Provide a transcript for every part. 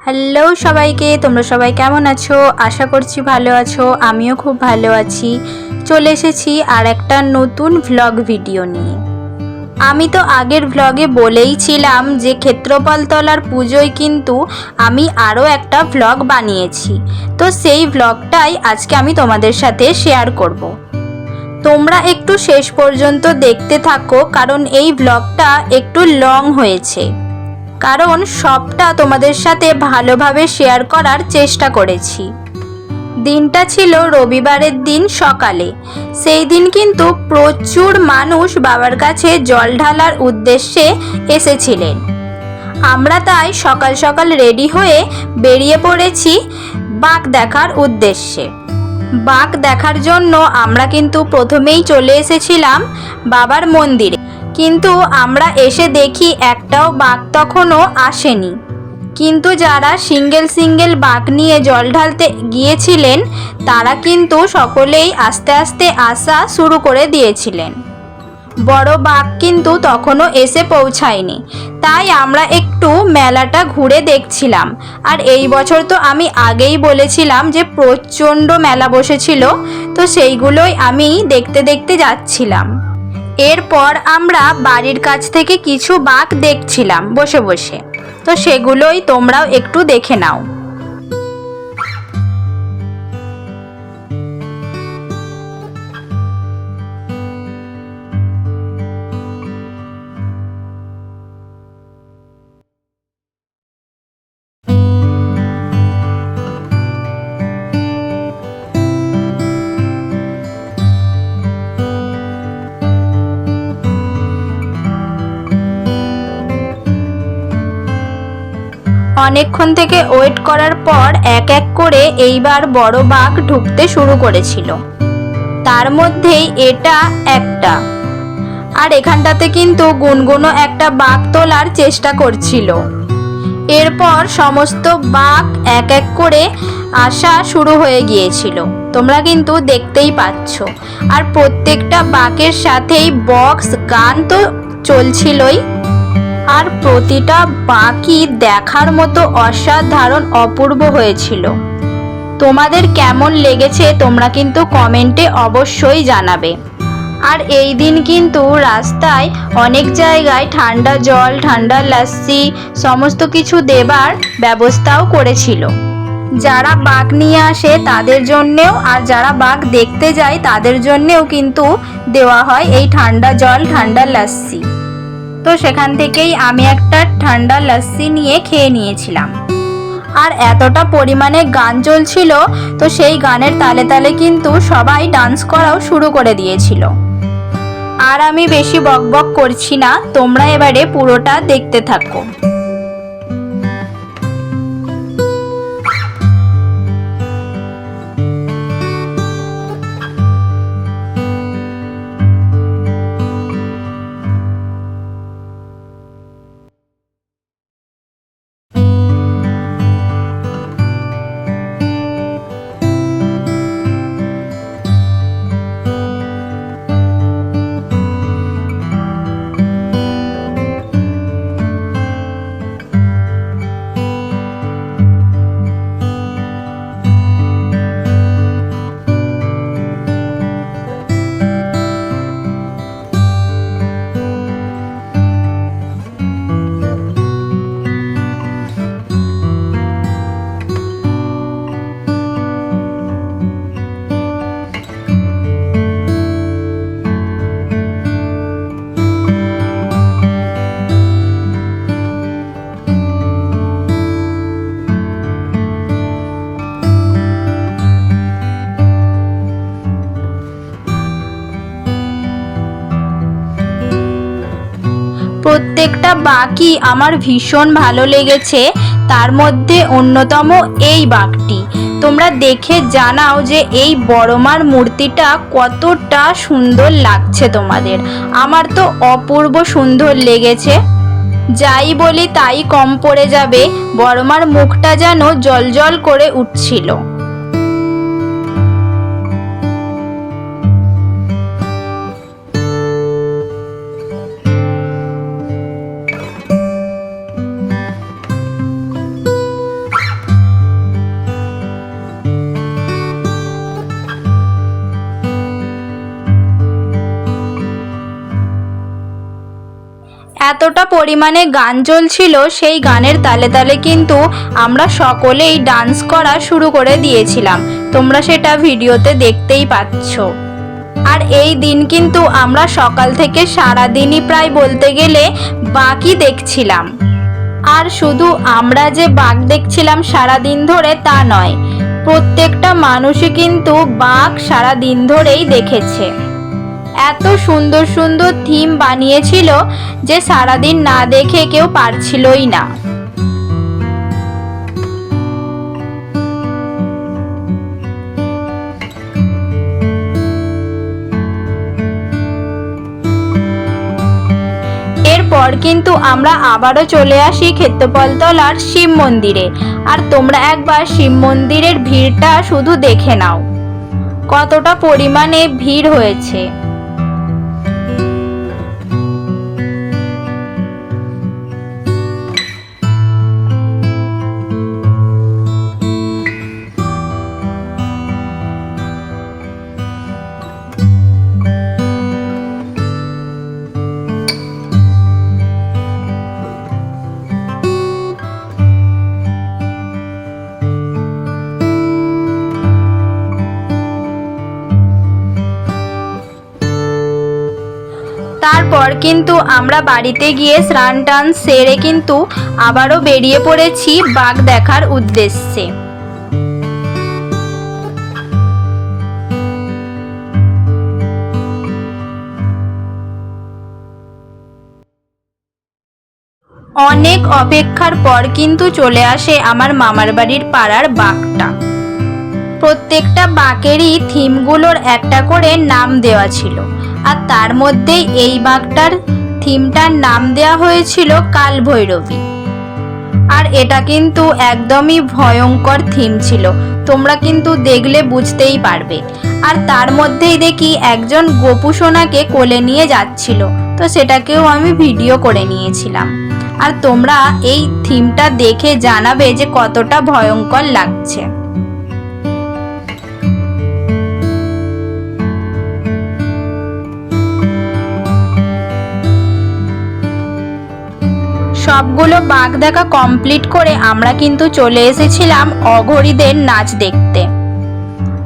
Hello সবাইকে, তোমরা সবাই কেমন আছো? আশা করছি ভালো আছো, আমিও খুব ভালো আছি। চলে এসেছি আর একটা নতুন ভ্লগ ভিডিও নিয়ে। আমি তো আগের ভ্লগে বলেইছিলাম যে ক্ষেত্রপালতলার পুজোয় কিন্তু আমি আরও একটা ভ্লগ বানিয়েছি। তো সেই ভ্লগটাই আজকে আমি তোমাদের সাথে শেয়ার করব। তোমরা একটু শেষ পর্যন্ত দেখতে থাকো, কারণ এই ভ্লগটা একটু লং হয়েছে। কারণ সবটা তোমাদের সাথে ভালোভাবে শেয়ার করার চেষ্টা করেছি। দিনটা ছিল রবিবারের দিন সকালে। সেই দিন কিন্তু প্রচুর মানুষ বাবার কাছে জল ঢালার উদ্দেশ্যে এসেছিলেন। আমরা তাই সকাল সকাল রেডি হয়ে বেরিয়ে পড়েছি বাঘ দেখার উদ্দেশ্যে। বাঘ দেখার জন্য আমরা কিন্তু প্রথমেই চলে এসেছিলাম বাবার মন্দিরে। কিন্তু আমরা এসে দেখি একটাও বাঘ তখনও আসেনি। কিন্তু যারা সিঙ্গেল সিঙ্গেল বাঘ নিয়ে জল ঢালতে গিয়েছিলেন, তারা কিন্তু সকলেই আস্তে আস্তে আসা শুরু করে দিয়েছিলেন। বড় বাঘ কিন্তু তখনও এসে পৌঁছায়নি। তাই আমরা একটু মেলাটা ঘুরে দেখছিলাম। আর এই বছর তো আমি আগেই বলেছিলাম যে প্রচণ্ড মেলা বসেছিল, তো সেইগুলোই আমি দেখতে দেখতে যাচ্ছিলাম। এরপর আমরা বাড়ির কাছ থেকে কিছু বাঘ দেখছিলাম বসে বসে। তো সেগুলোই তোমরাও একটু দেখে নাও। অনেকক্ষণ থেকে ওয়েট করার পর এক এক করে এইবার বড় বাঘ ঢুকতে শুরু করেছিল। তার মধ্যেই এটা একটা। আর এখানটাতে কিন্তু গুনগুনো একটা বাঘ তোলার চেষ্টা করছিল। এরপর সমস্ত বাঘ এক এক করে আসা শুরু হয়ে গিয়েছিল। তোমরা কিন্তু দেখতেই পাচ্ছ। আর প্রত্যেকটা বাঘের সাথেই বক্স গান তো চলছিলই। আর প্রতিটা বাকি দেখার মতো অসাধারণ অপূর্ব হয়েছিল। তোমাদের কেমন লেগেছে তোমরা কিন্তু কমেন্টে অবশ্যই জানাবে। আর এই দিন কিন্তু রাস্তায় অনেক জায়গায় ঠান্ডা জল, ঠান্ডা লাস্সি সমস্ত কিছু দেবার ব্যবস্থাও করেছিল। যারা বাঘ নিয়ে আসে তাদের জন্যেও, আর যারা বাঘ দেখতে যায় তাদের জন্যেও কিন্তু দেওয়া হয় এই ঠান্ডা জল, ঠান্ডা লাস্সি তো সেখান থেকেই আমি একটা ঠান্ডা লস্যি নিয়ে খেয়ে নিয়েছিলাম। আর এতটা পরিমাণে গান চলছিল, তো সেই গানের তালে তালে কিন্তু সবাই ডান্স করাও শুরু করে দিয়েছিল। আর আমি বেশি বক বক করছি না, তোমরা এবারে পুরোটা দেখতে থাকো। প্রত্যেকটা বাকি আমার ভীষণ ভালো লেগেছে। তার মধ্যে অন্যতম এই বাঘটি তোমরা দেখে জানাও যে এই বড়মার মূর্তিটা কতটা সুন্দর লাগছে তোমাদের। আমার তো অপূর্ব সুন্দর লেগেছে। যাই বলি তাই কম পড়ে যাবে। বড়মার মুখটা যেন জলজল করে উঠছিল। এতটা পরিমাণে গান চলছিল সেই গানের তালে তালে কিন্তু আমরা সকলেই ডান্স করা শুরু করে দিয়েছিলাম। তোমরা সেটা ভিডিওতে দেখতেই পাচ্ছ। আর এই দিন কিন্তু আমরা সকাল থেকে সারা দিনই প্রায় বলতে গেলে বাকি দেখছিলাম। আর শুধু আমরা যে বাঘ দেখছিলাম সারা দিন ধরে তা নয়, প্রত্যেকটা মানুষই কিন্তু বাঘ সারা দিন ধরেই দেখেছে। এত সুন্দর সুন্দর থিম বানিয়েছিল যে সারাদিন না দেখে কেউ পারছিলই না। এরপর কিন্তু আমরা আবারও চলে আসি ক্ষেত্রপলতলার শিব মন্দিরে। আর তোমরা একবার শিব মন্দিরের ভিড়টা শুধু দেখে নাও। কতটা পরিমাণে ভিড় হয়েছে। তারপর কিন্তু আমরা বাড়িতে গিয়ে স্নান টান সেরে কিন্তু আবারও বেরিয়ে পড়েছি বাঘ দেখার উদ্দেশ্যে। অনেক অপেক্ষার পর কিন্তু চলে আসে আমার মামার বাড়ির পাড়ার বাঘটা। প্রত্যেকটা বাঘেরই থিমগুলোর একটা করে নাম দেওয়া ছিল। আর তার মধ্যেই এই বাঘটার থিমটার নাম দেওয়া হয়েছিল কালভৈরবী। আর এটা কিন্তু একদমই ভয়ঙ্কর থিম ছিল। তোমরা কিন্তু দেখলে বুঝতেই পারবে। আর তার মধ্যেই দেখি একজন গোপু সোনাকে কোলে নিয়ে যাচ্ছিল। তো সেটাকেও আমি ভিডিও করে নিয়েছিলাম। আর তোমরা এই থিমটা দেখে জানাবে যে কতটা ভয়ঙ্কর লাগছে। সবগুলো বাঘ দেখা কমপ্লিট করে আমরা কিন্তু চলে এসেছিলাম অঘরীদের নাচ দেখতে।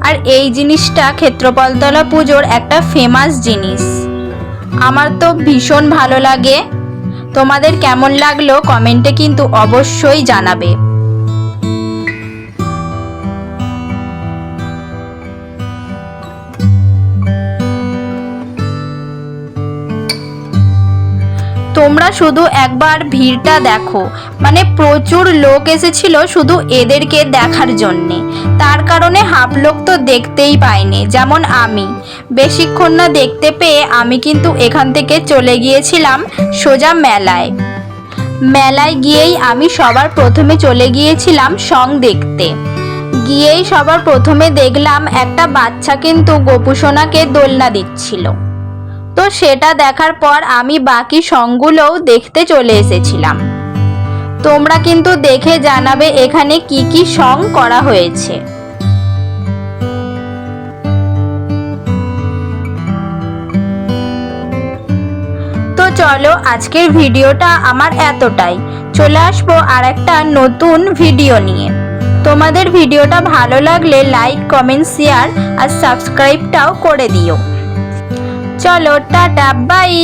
আর এই জিনিসটা ক্ষেত্রপলতলা পুজোর একটা ফেমাস জিনিস। আমার তো ভীষণ ভালো লাগে। তোমাদের কেমন লাগল কমেন্টে কিন্তু অবশ্যই জানাবে। তোমরা শুধু একবার ভিড়টা দেখো। মানে প্রচুর লোক এসেছিল শুধু এদেরকে দেখার জন্যে। তার কারণে হাফ লোক তো দেখতেই পাইনি যেমন আমি। বেশিক্ষণ না দেখতে পেয়ে আমি কিন্তু এখান থেকে চলে গিয়েছিলাম সোজা মেলায়। মেলায় গিয়েই আমি সবার প্রথমে চলে গিয়েছিলাম সং দেখতে। গিয়েই সবার প্রথমে দেখলাম একটা বাচ্চা কিন্তু গোপুসোনাকে দোলনা দিচ্ছিল। তো সেটা দেখার পর আমি বাকি সংগুলোও দেখতে চলে এসেছিলাম। তোমরা কিন্তু দেখে জানাবে এখানে কি কি সং করা হয়েছে। তো চলো আজকের ভিডিওটা আমার এতটাই। চলে আসব আর একটা নতুন ভিডিও নিয়ে। তোমাদের ভিডিওটা ভালো লাগলে লাইক, কমেন্ট, শেয়ার আর সাবস্ক্রাইবটাও করে দিও। চলো টাটা বাই।